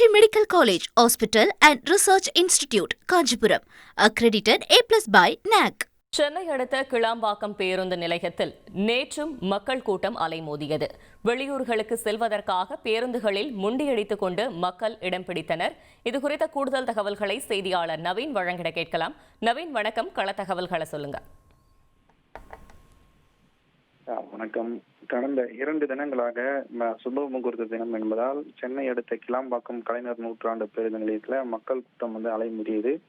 Sri Medical College, Hospital and Research Institute, Kanchipuram Accredited A plus by NAC. Chennai அடுத்த கிளாம்பாக்கம் பேருந்து நிலையத்தில் நேற்றும் மக்கள் கூட்டம் அலைமோதியது. வெளியூர்களுக்கு செல்வதற்காக பேருந்துகளில் முண்டியடித்துக் கொண்டு மக்கள் இடம் பிடித்தனர். இது குறித்த கூடுதல் தகவல்களை செய்தியாளர் நவீன் வழங்கிட கேட்கலாம். நவீன் வணக்கம். கள தகவல்களை சொல்லுங்க. வணக்கம். கடந்த இரண்டு தினங்களாக சுப முகூர்த்த தினம் என்பதால் சென்னை அடுத்த கிளாம்பாக்கம் கலைஞர் நூற்றாண்டு பேருந்து நிலையத்துல மக்கள் கூட்டம் வந்து அலைமுடியுது.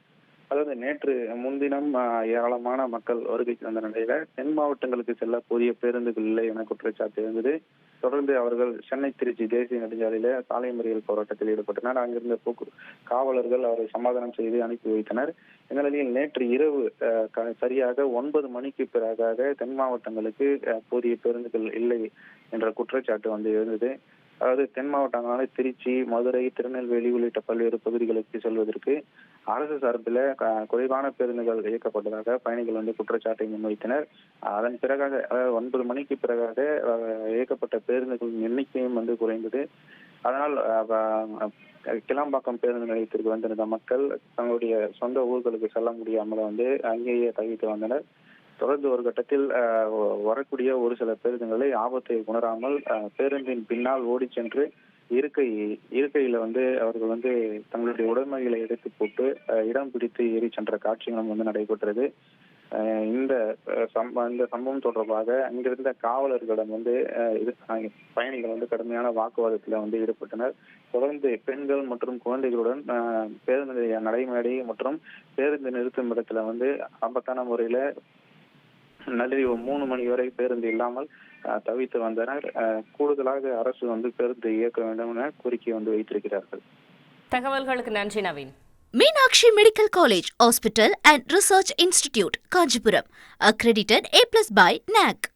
அதாவது நேற்று முன்தினம் ஏராளமான மக்கள் வருகை தந்த நிலையில தென் மாவட்டங்களுக்கு செல்ல போதிய பேருந்துகள் இல்லை என குற்றச்சாட்டு இருந்தது. தொடர்ந்து அவர்கள் சென்னை திருச்சி தேசிய நெடுஞ்சாலையில சாலை மறியல் போராட்டத்தில் ஈடுபட்டனர். அங்கிருந்த போக்கு காவலர்கள் அவரை சமாதானம் செய்து அனுப்பி வைத்தனர். இந்த நிலையில் நேற்று இரவு க- சரியாக ஒன்பது மணிக்கு பிறகாக தென் மாவட்டங்களுக்கு போதிய பேருந்துகள் இல்லை என்ற குற்றச்சாட்டு வந்து இருந்தது அதாவது தென் மாவட்டங்களான திருச்சி மதுரை திருநெல்வேலி உள்ளிட்ட பல்வேறு பகுதிகளுக்கு செல்வதற்கு அரசு சார்பில் க- குறைவான பேருந்துகள் இயக்கப்பட்டதாக பயணிகள் வந்து குற்றச்சாட்டை முன்வைத்தனர். அதன் பிறகாக அதாவது ஒன்பது மணிக்கு பிறகாக இயக்கப்பட்ட பேருந்துகளின் எண்ணிக்கையும் வந்து குறைந்தது. அதனால் கிளாம்பாக்கம் பேருந்து நிலையத்திற்கு வந்திருந்த மக்கள் தங்களுடைய சொந்த ஊர்களுக்கு செல்ல முடியாமல் வந்து அங்கேயே தவித்து வந்தனர். தொடர்ந்து ஒரு கட்டத்தில் வரக்கூடிய ஒரு சில பேருந்துகளை ஆபத்தை உணராமல் பேருந்தின் பின்னால் ஓடி சென்று இருக்கை இருக்கையில வந்து அவர்கள் வந்து தங்களுடைய உடைமைகளை எடுத்து போட்டு இடம் பிடித்து ஏறி சென்ற காட்சிகளும் வந்து நடைபெற்றது. இந்த சம்ப இந்த சம்பவம் தொடர்பாக அங்கிருந்த காவலர்களிடம் வந்து இது பயணிகள் வந்து கடுமையான வாக்குவாதத்தில் வந்து ஈடுபட்டனர். தொடர்ந்து பெண்கள் மற்றும் குழந்தைகளுடன் பேருந்து நடைமேடை மற்றும் பேருந்து நிறுத்தும் இடத்துல வந்து ஆபத்தான முறையில நள்ளிரவு மூணு மணி வரை பேருந்து இல்லாமல் தவித்து வந்தனர் கூடுதலாக அரசு வந்து பேருந்து இயக்க வேண்டும் என கோரிக்கை வந்து வைத்திருக்கிறார்கள் தகவல்களுக்கு நன்றி Naveen Meenakshi Medical College, Hospital and Research Institute, Kanjipuram. Accredited A plus by NAC.